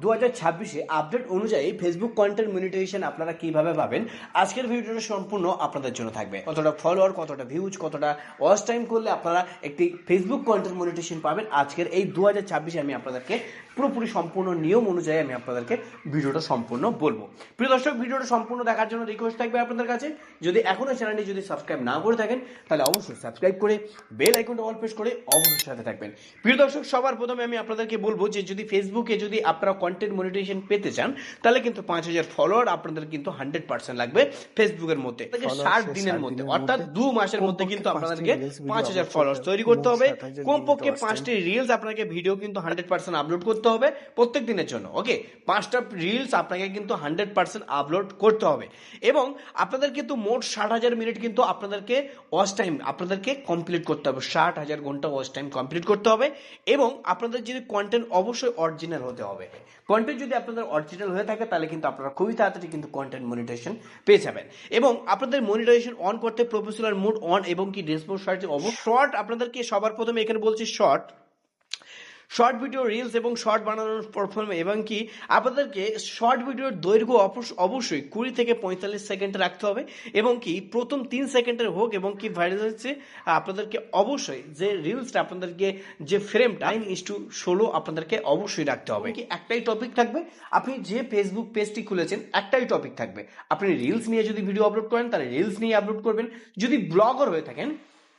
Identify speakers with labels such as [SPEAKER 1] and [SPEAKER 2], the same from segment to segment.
[SPEAKER 1] দু হাজার ছাব্বিশে আপডেট অনুযায়ী ফেসবুক কন্টেন্ট মনিটাইজেশন আপনারা কীভাবে পাবেন, আজকের ভিডিওটা সম্পূর্ণ আপনাদের জন্য থাকবে। কতটা ফলোয়ার কতটা ভিউজ কতটা ওয়াচ টাইম করলে আপনারা একটি ফেসবুক কন্টেন্ট মনিটাইজেশন পাবেন, আজকের এই দু হাজার ছাব্বিশে আমি আপনাদেরকে পুরোপুরি সম্পূর্ণ নিয়ম অনুযায়ী আমি আপনাদেরকে ভিডিওটা সম্পূর্ণ বলব। প্রিয় দর্শক ভিডিওটা সম্পূর্ণ দেখার জন্য রিকোয়েস্ট থাকবে আপনাদের কাছে। যদি এখনও চ্যানেলটি যদি সাবস্ক্রাইব না করে থাকেন তাহলে অবশ্যই সাবস্ক্রাইব করে বেল আইকনটা অল প্রেস করে অবশ্যই সাথে থাকবেন। প্রিয় দর্শক সবার প্রথমে আমি আপনাদেরকে বলব যে যদি ফেসবুকে যদি আপনারা কন্টেন্ট মনিটাইজেশন পেতে চান তাহলে কিন্তু পাঁচ হাজার ফলোয়ার আপনাদের কিন্তু হান্ড্রেড পার্সেন্ট লাগবে ফেসবুকের মধ্যে। ষাট দিনের মধ্যে অর্থাৎ দু মাসের মধ্যে কিন্তু আপনাদেরকে পাঁচ হাজার ফলোয়ার তৈরি করতে হবে কমপক্ষে পাঁচটি রিলস আপনাকে ভিডিও কিন্তু হান্ড্রেড পার্সেন্ট আপলোড করতে হবে প্রত্যেক দিনের জন্য ওকে পাঁচটা রিলস আপনাকে কিন্তু হান্ড্রেড পার্সেন্ট আপলোড করতে হবে। এবং আপনাদের কিন্তু মোট ষাট হাজার মিনিট কিন্তু আপনাদেরকে ওয়াচ টাইম আপনাদেরকে কমপ্লিট করতে হবে। ষাট হাজার ঘণ্টা ওয়াচ টাইম কমপ্লিট করতে হবে এবং আপনাদের যদি কন্টেন্ট অবশ্যই অরিজিনাল হতে হবে। কন্টেন্ট যদি আপনাদের অরিজিনাল হয়ে থাকে, তাহলে কিন্তু আপনারা খুবই তাড়াতাড়ি কিন্তু কন্টেন্ট মনিটাইজেশন পেয়ে যাবেন। এবং আপনাদের মনিটাইজেশন অন করতে প্রফেশনাল মুড অন এবং কি রেসপন্স অবশ্যই শর্ট আপনাদেরকে সবার প্রথমে এখানে বলছি শর্ট শর্ট ভিডিও রিলস এবং শর্ট বানানোর পারফর্ম এবং কি আপনাদেরকে শর্ট ভিডিওর দৈর্ঘ্য অবশ্য- অবশ্যই কুড়ি থেকে পঁয়তাল্লিশ সেকেন্ডে রাখতে হবে এবং কি প্রথম তিন সেকেন্ডের হোক এবং কি ভাইরাল হচ্ছে আপনাদেরকে অবশ্যই যে রিলসটা আপনাদেরকে, যে ফ্রেম টাইম ইস টু ষোলো আপনাদেরকে অবশ্যই রাখতে হবে। কি একটাই টপিক থাকবে, আপনি যে ফেসবুক পেজটি খুলেছেন একটাই টপিক থাকবে। আপনি রিলস নিয়ে যদি ভিডিও আপলোড করেন, তাহলে রিলস নিয়ে আপলোড করবেন। যদি ব্লগার হয়ে থাকেন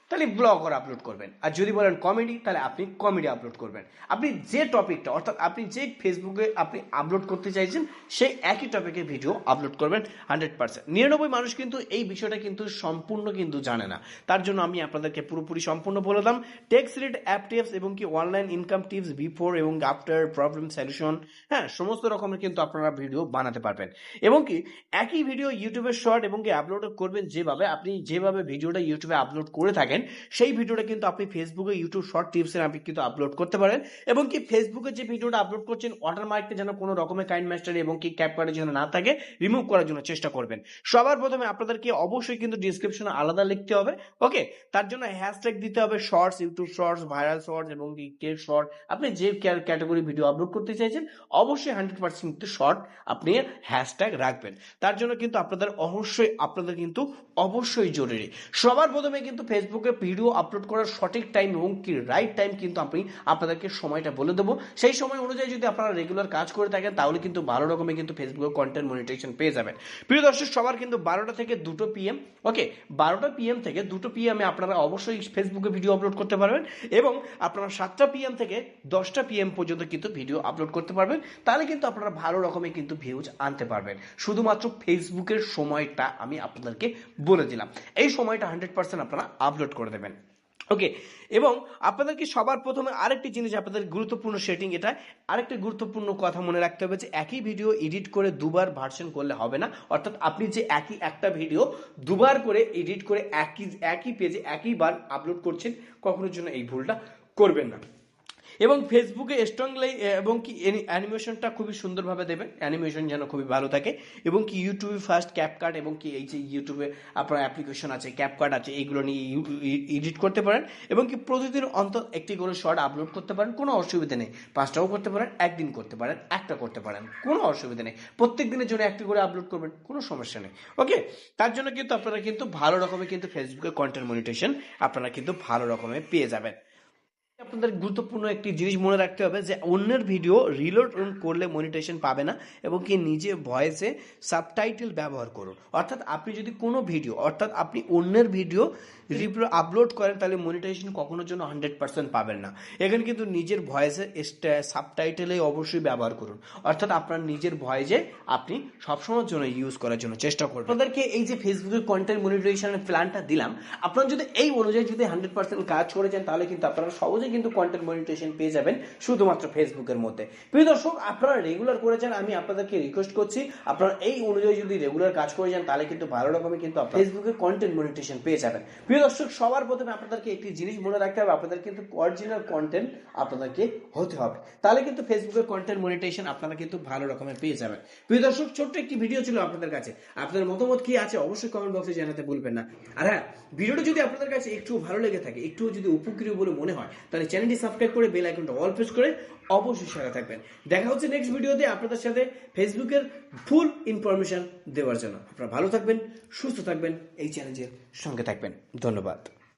[SPEAKER 1] তাহলে ব্লগ ব্লগার আপলোড করবেন। আর যদি বলেন কমেডি তাহলে আপনি কমেডি আপলোড করবেন। আপনি যে টপিকটা অর্থাৎ আপনি যে ফেসবুকে আপনি আপলোড করতে চাইছেন, সেই একই টপিকে ভিডিও আপলোড করবেন হান্ড্রেড পার্সেন্ট নিরানব্বই মানুষ কিন্তু এই বিষয়টা কিন্তু সম্পূর্ণ কিন্তু জানে না। তার জন্য আমি আপনাদেরকে পুরোপুরি সম্পূর্ণ বলে দাম। টেক্স রিড অ্যাপ টিপস এবং কি অনলাইন ইনকাম টিপস বিফোর এবং আফটার প্রবলেম সলিউশন হ্যাঁ সমস্ত রকমের কিন্তু আপনারা ভিডিও বানাতে পারবেন। এবং কি, একই ভিডিও ইউটিউবে শর্ট এবং কি আপলোড করবেন যেভাবে, আপনি যেভাবে ভিডিওটা ইউটিউবে আপলোড করে থাকেন সেই ভিডিওটা কিন্তু আপনি ফেসবুকে ইউটিউব শর্ট টিপসের আপনি কিন্তু আপলোড করতে পারেন এবং কি ফেসবুকে যে ভিডিওটা আপলোড করছেন ওয়াটারমার্কটা যেন কোনো রকমের কাইন্ড মাস্টার এবং কি ক্যাপকার্ডের যেন না থাকে রিমুভ করার জন্য চেষ্টা করবেন। সবার প্রথমে আপনাদেরকে অবশ্যই কিন্তু ডিসক্রিপশনে আলাদা লিখতে হবে ওকে তার জন্য হ্যাশট্যাগ দিতে হবে shorts YouTube shorts viral shorts এবং কি কে শর্ট আপনি যে ক্যাটাগরি ভিডিও আপলোড করতে চাইছেন, অবশ্যই হান্ড্রেড পার্সেন্ট শর্ট আপনি হ্যাশট্যাগ রাখবেন। তার জন্য কিন্তু আপনাদের অবশ্যই, আপনাদের কিন্তু অবশ্যই জরুরি। সবার প্রথমে কিন্তু ফেসবুকে ভিডিও আপলোড করার সঠিক টাইম এবং কি রাইট টাইম কিন্তু আপনি আপনাদেরকে সময়টা বলে দেবো। সেই সময় অনুযায়ী যদি আপনারা রেগুলার কাজ করে থাকেন, তাহলে কিন্তু ভালো রকমের কিন্তু ফেসবুকে কন্টেন্ট মনিটাইজেশন পেয়ে যাবেন। প্রিয় দর্শক, সবার কিন্তু বারোটা থেকে দুটো পিএম ওকে বারোটা পিএম থেকে দুটো পিএমে আপনারা অবশ্যই ফেসবুকে ভিডিও আপলোড করতে পারবেন এবং আপনারা সাতটা পিএম থেকে দশটা পিএম পর্যন্ত কিন্তু ভিডিও আপলোড করতে পারবেন। তাহলে কিন্তু আপনারা ভালো রকমের কিন্তু ভিউজ আনতে পারবেন। শুধুমাত্র ফেসবুকের সময়টা আমি আপনাদেরকে বলে দিলাম। এই সময়টা হান্ড্রেড পার্সেন্ট আপনারা আপলোড করে দেবেন। ওকে এবং আপনাদেরকে সবার প্রথমে আরেকটি জিনিস, আপনাদের গুরুত্বপূর্ণ সেটিং এটা। আরেকটি গুরুত্বপূর্ণ কথা মনে রাখতে হবে যে একই ভিডিও এডিট করে দুবার ভার্সন করলে হবে না। অর্থাৎ আপনি যে একই একটা ভিডিও দুবার করে এডিট করে একই একই পেজে একইবার আপলোড করছেন, কখনোর জন্য এই ভুলটা করবেন না। এবং ফেসবুকে স্ট্রংলি এবং কি অ্যানিমেশনটা খুবই সুন্দরভাবে দেবেন। অ্যানিমেশন যেন খুবই ভালো থাকে। এবং কি ইউটিউবে ফার্স্ট ক্যাপকার্ট এবং কি এই যে ইউটিউবে আপনার অ্যাপ্লিকেশন আছে ক্যাপকার্ট আছে, এইগুলো নিয়ে এডিট করতে পারেন। এবং কি প্রতিদিন অন্তত একটি করে শর্ট আপলোড করতে পারেন। কোনো অসুবিধা নেই। পাঁচটাও করতে পারেন, একদিন করতে পারেন, একটা করতে পারেন। কোনো অসুবিধা নেই। প্রত্যেক দিনের জন্য একটি করে আপলোড করবেন, কোনো সমস্যা নেই। ওকে তার জন্য কিন্তু আপনারা কিন্তু ভালো রকমের কিন্তু ফেসবুকে কন্টেন্ট মনিটেশন আপনারা কিন্তু ভালো রকমের পেয়ে যাবেন। আপনাদের গুরুত্বপূর্ণ একটি জিনিস মনে রাখতে হবে যে অন্যের ভিডিও রিলোড করলে মনিটেশন পাবে না এবং কি নিজে ভয়েসে সাবটাইটেল ব্যবহার করুন। অর্থাৎ আপনি যদি কোনো ভিডিও, অর্থাৎ আপনি অন্যের ভিডিও আপলোড করেন তাহলে মনিটাইজেশন কখনোর জন্য হান্ড্রেড পার্সেন্ট পাবেন না। এখানে কিন্তু নিজের ভয়েসে সাবটাইটেলে অবশ্যই ব্যবহার করুন। অর্থাৎ আপনার নিজের ভয়েসে আপনি সবসময়ের জন্য ইউজ করার জন্য চেষ্টা করুন আপনাদেরকে এই যে ফেসবুকের কন্টেন্ট মনিটাইজেশনের প্ল্যানটা দিলাম, আপনারা যদি এই অনুযায়ী যদি হান্ড্রেড পার্সেন্ট কাজ করে যান, তাহলে কিন্তু আপনারা সহজেই কিন্তু কন্টেন্ট মনিটাইজেশন পেয়ে যাবেন শুধুমাত্র ফেসবুকের মধ্যে। প্রিয় দর্শক, আপনারা রেগুলার করে যান, আমি আপনাদেরকে রিকোয়েস্ট করছি, আপনারা এই অনুযায়ী যদি রেগুলার কাজ করে যান, তাহলে কিন্তু ভালো রকমের কিন্তু ফেসবুকে কন্টেন্ট মনিটাইজেশন পেয়ে যাবেন। প্রিয় দর্শক, সবার প্রথমে আপনাদেরকে একটি জিনিস মনে রাখতে হবে, আপনাদের কিন্তু অরিজিনাল কন্টেন্ট আপনাদেরকে হতে হবে। তাহলে কিন্তু ফেসবুকের কন্টেন্ট মনিটাইজেশন আপনারা কিন্তু ভালো রকমের পেয়ে যাবেন। প্রিয় দর্শক, ছোট্ট একটি ভিডিও ছিল আপনাদের কাছে। আপনাদের মতামত কি আছে অবশ্যই কমেন্ট বক্সে জানাতে ভুলবেন না। আর হ্যাঁ ভিডিওটা যদি আপনাদের কাছে একটু ভালো লেগে থাকে, একটু যদি উপকৃত বলে মনে হয় তাহলে চ্যানেলটি সাবস্ক্রাইব করে বেল আইকনটা অল প্রেস করে অবশ্যই সারা থাকবেন। দেখা হচ্ছে নেক্সট ভিডিওতে আপনাদের সাথে ফেসবুকের ফুল ইনফরমেশন দেওয়ার জন্য। আপনারা ভালো থাকবেন, সুস্থ থাকবেন, এই চ্যালেঞ্জের সঙ্গে থাকবেন। ধন্যবাদ।